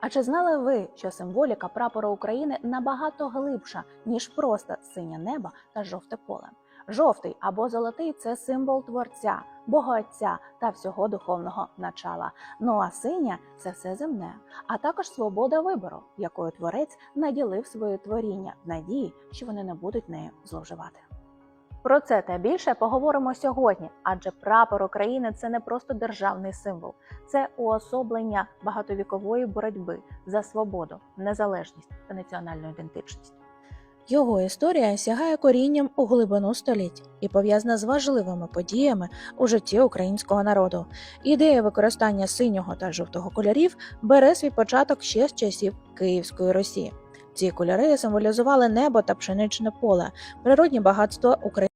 А чи знали ви, що символіка прапора України набагато глибша, ніж просто синє небо та жовте поле? Жовтий або золотий це символ творця, Бога Отця та всього духовного начала. Ну а синя це все земне, а також свобода вибору, якою творець наділив своє творіння в надії, що вони не будуть нею зловживати. Про це та більше поговоримо сьогодні, адже прапор України це не просто державний символ, це уособлення багатовікової боротьби за свободу, незалежність та національну ідентичність. Його історія сягає корінням у глибину століть і пов'язана з важливими подіями у житті українського народу. Ідея використання синього та жовтого кольорів бере свій початок ще з часів Київської Росії. Ці кольори символізували небо та пшеничне поле, природні багатство України.